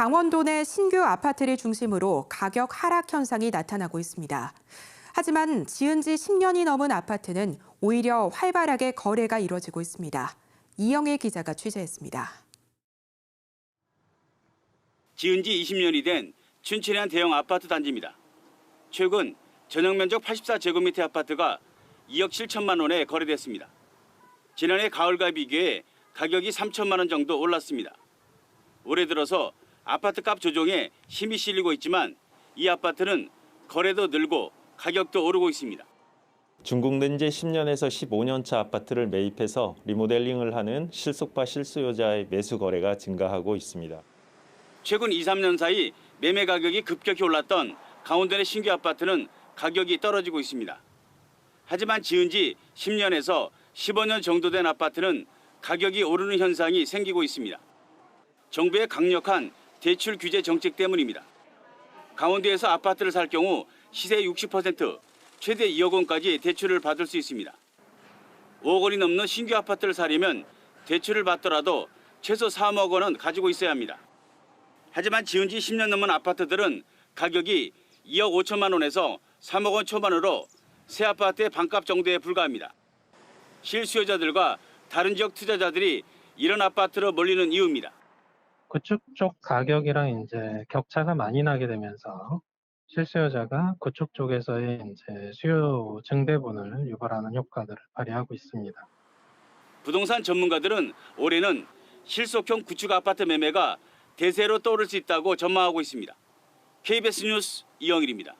강원도 내 신규 아파트를 중심으로 가격 하락 현상이 나타나고 있습니다. 하지만 지은 지 10년이 넘은 아파트는 오히려 활발하게 거래가 이뤄지고 있습니다. 이영애 기자가 취재했습니다. 지은 지 20년이 된 춘천의 한 대형 아파트 단지입니다. 최근 전용 면적 84제곱미터 아파트가 2억 7천만 원에 거래됐습니다. 지난해 가을과 비교해 가격이 3천만 원 정도 올랐습니다. 올해 들어서 아파트 값 조정에 힘이 실리고 있지만 이 아파트는 거래도 늘고 가격도 오르고 있습니다. 준공된 지 10년에서 15년 차 아파트를 매입해서 리모델링을 하는 실속파 실수요자의 매수 거래가 증가하고 있습니다. 최근 2, 3년 사이 매매 가격이 급격히 올랐던 강원도 내 신규 아파트는 가격이 떨어지고 있습니다. 하지만 지은 지 10년에서 15년 정도 된 아파트는 가격이 오르는 현상이 생기고 있습니다. 정부의 강력한 대출 규제 정책 때문입니다. 강원도에서 아파트를 살 경우 시세 60% 최대 2억 원까지 대출을 받을 수 있습니다. 5억 원이 넘는 신규 아파트를 사려면 대출을 받더라도 최소 3억 원은 가지고 있어야 합니다. 하지만 지은 지 10년 넘은 아파트들은 가격이 2억 5천만 원에서 3억 원 초반으로 새 아파트의 반값 정도에 불과합니다. 실수요자들과 다른 지역 투자자들이 이런 아파트로 몰리는 이유입니다. 그쪽 쪽 가격이랑 이제 격차가 많이 나게 되면서 실수요자가 그쪽 쪽에서의 이제 수요 증대분을 유발하는 효과들을 발휘하고 있습니다. 부동산 전문가들은 올해는 실속형 구축 아파트 매매가 대세로 떠오를 수 있다고 전망하고 있습니다. KBS 뉴스 이영일입니다.